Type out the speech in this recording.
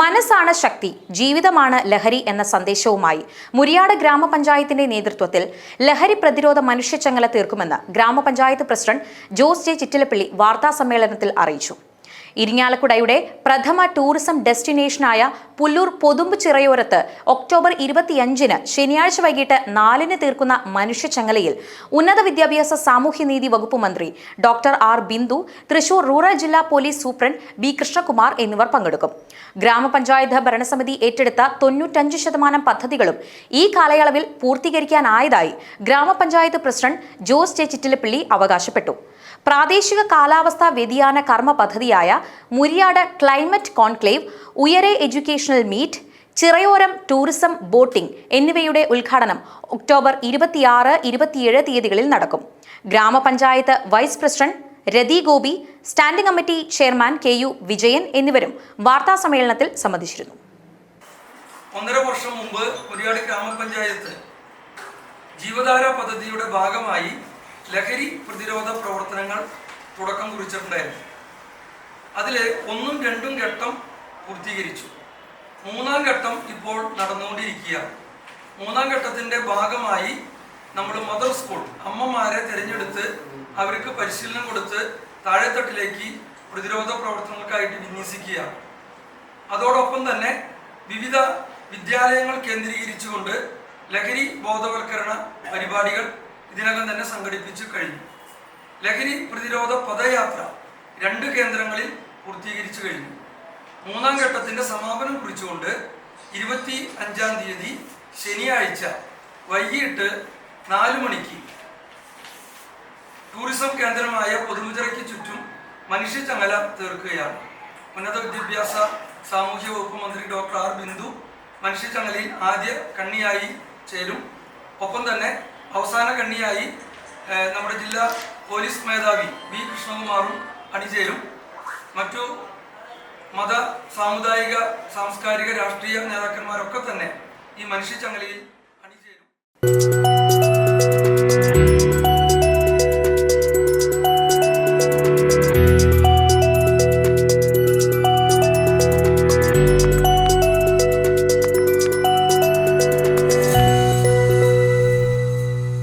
മനസ്സാണ് ശക്തി ജീവിതമാണ് ലഹരി എന്ന സന്ദേശവുമായി മുരിയാട് ഗ്രാമപഞ്ചായത്തിന്റെ നേതൃത്വത്തിൽ ലഹരി പ്രതിരോധ മനുഷ്യച്ചങ്ങല തീർക്കുമെന്ന് ഗ്രാമപഞ്ചായത്ത് പ്രസിഡന്റ് ജോസ് ജെ ചിറ്റിലപ്പള്ളി വാർത്താ സമ്മേളനത്തിൽ അറിയിച്ചു. ഇരിങ്ങാലക്കുടയുടെ പ്രഥമ ടൂറിസം ഡെസ്റ്റിനേഷനായ പുല്ലൂർ പൊതുമ്പ് ചിറയോരത്ത് ഒക്ടോബർ ഇരുപത്തിയഞ്ചിന് ശനിയാഴ്ച വൈകിട്ട് നാലിന് തീർക്കുന്ന മനുഷ്യച്ചങ്ങലയിൽ ഉന്നത വിദ്യാഭ്യാസ സാമൂഹ്യനീതി വകുപ്പ് മന്ത്രി doctor R Bindu Thrissur rural ജില്ലാ പോലീസ് സൂപ്രണ്ട് ബി കൃഷ്ണകുമാർ എന്നിവർ പങ്കെടുക്കും. ഗ്രാമപഞ്ചായത്ത് ഭരണസമിതി ഏറ്റെടുത്ത തൊണ്ണൂറ്റഞ്ച് ശതമാനം പദ്ധതികളും ഈ കാലയളവിൽ പൂർത്തീകരിക്കാനായതായി ഗ്രാമപഞ്ചായത്ത് പ്രസിഡന്റ് ജോസ് ജെ ചിറ്റിലപ്പള്ളി അവകാശപ്പെട്ടു. പ്രാദേശിക കാലാവസ്ഥാ വ്യതിയാന കർമ്മ പദ്ധതിയായ Muriyad climate conclave Uyare educational meet Chirayoram tourism boating എന്നിവയുടെ ഉദ്ഘാടനം ഒക്ടോബർ ഇരുപത്തിയാറ് ഇരുപത്തിയേഴ് തീയതികളിൽ നടക്കും. ഗ്രാമപഞ്ചായത്ത് vice president Rathi Gopi standing committee chairman K U Vijayan എന്നിവരും വാർത്താ സമ്മേളനത്തിൽ സംബന്ധിച്ചിരുന്നു. ഒന്നര വർഷം മുമ്പ് ഒരുപാട് ഗ്രാമപഞ്ചായത്ത് ജീവധാര പദ്ധതിയുടെ ഭാഗമായി ലഹരി പ്രതിരോധ പ്രവർത്തനങ്ങൾ തുടക്കം കുറിച്ചിട്ടുണ്ടായിരുന്നു. അതിൽ ഒന്നും രണ്ടും ഘട്ടം പൂർത്തീകരിച്ചു. മൂന്നാം ഘട്ടം ഇപ്പോൾ നടന്നുകൊണ്ടിരിക്കുകയാണ്. മൂന്നാം ഘട്ടത്തിന്റെ ഭാഗമായി നമ്മൾ മദർ സ്കൂൾ അമ്മമാരെ തിരഞ്ഞെടുത്ത് അവർക്ക് പരിശീലനം കൊടുത്ത് താഴെത്തട്ടിലേക്ക് പ്രതിരോധ പ്രവർത്തനങ്ങൾക്കായിട്ട് വിന്യസിക്കുകയാണ്. അതോടൊപ്പം തന്നെ വിവിധ വിദ്യാലയങ്ങൾ കേന്ദ്രീകരിച്ചുകൊണ്ട് ലഹരി ബോധവൽക്കരണ പരിപാടികൾ ഇതിനകം തന്നെ സംഘടിപ്പിച്ചു കഴിഞ്ഞു. ലഹരി പ്രതിരോധ പദയാത്ര രണ്ട് കേന്ദ്രങ്ങളിൽ പൂർത്തീകരിച്ചു കഴിഞ്ഞു. മൂന്നാം ഘട്ടത്തിന്റെ സമാപനം കുറിച്ചുകൊണ്ട് ഇരുപത്തി അഞ്ചാം തീയതി ശനിയാഴ്ച വൈകിട്ട് നാലു മണിക്ക് ടൂറിസം കേന്ദ്രമായ പൊതുമുചിറയ്ക്ക് ചുറ്റും മനുഷ്യച്ചങ്ങല തീർക്കുകയാണ്. ഉന്നത വിദ്യാഭ്യാസ സാമൂഹ്യ വകുപ്പ് മന്ത്രി ഡോക്ടർ ആർ ബിന്ദു മനുഷ്യച്ചങ്ങലയിൽ ആദ്യ കണ്ണിയായി ചേരും. ഒപ്പം തന്നെ അവസാന കണ്ണിയായി നമ്മുടെ ജില്ലാ പോലീസ് മേധാവി വി കൃഷ്ണകുമാറും അണിചേരും. മറ്റു മത സാമുദായിക സാംസ്കാരിക രാഷ്ട്രീയ നേതാക്കന്മാരൊക്കെ തന്നെ ഈ മനുഷ്യച്ചങ്ങലയിൽ അണിചേരും